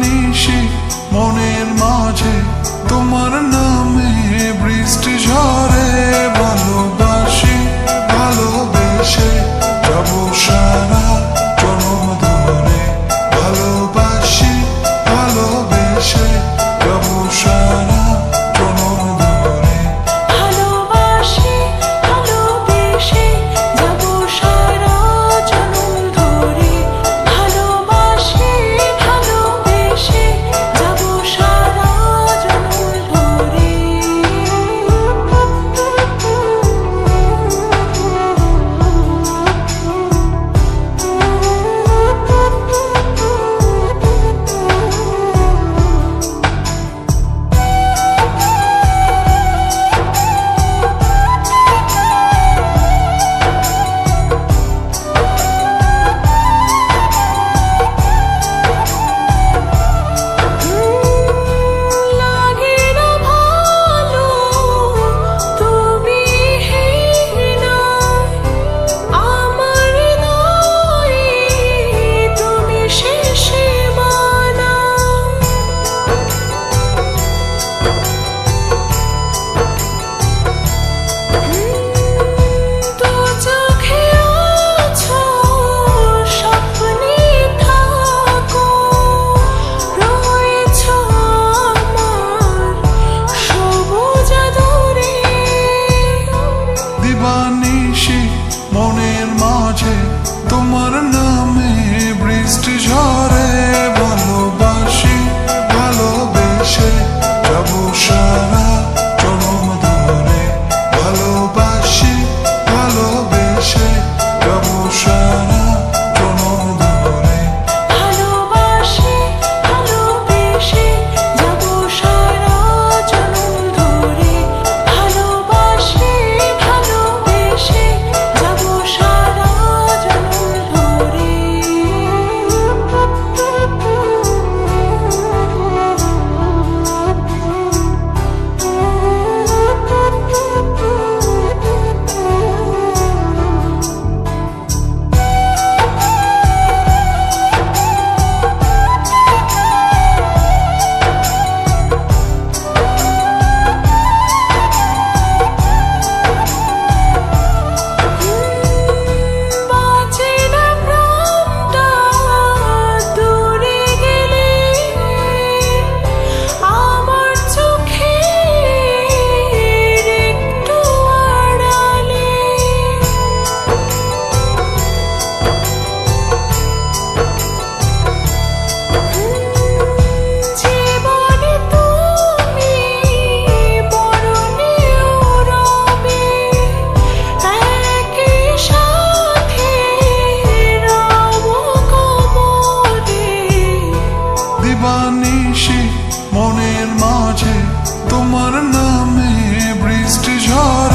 নিশি মনের মাঝে তোমার নামে বৃষ্টি ঝরে ভালোবাসি ভালোবেসে যাব সারা one. নিশি মনের মাঝে তোমার নামে বৃষ্টি ঝড়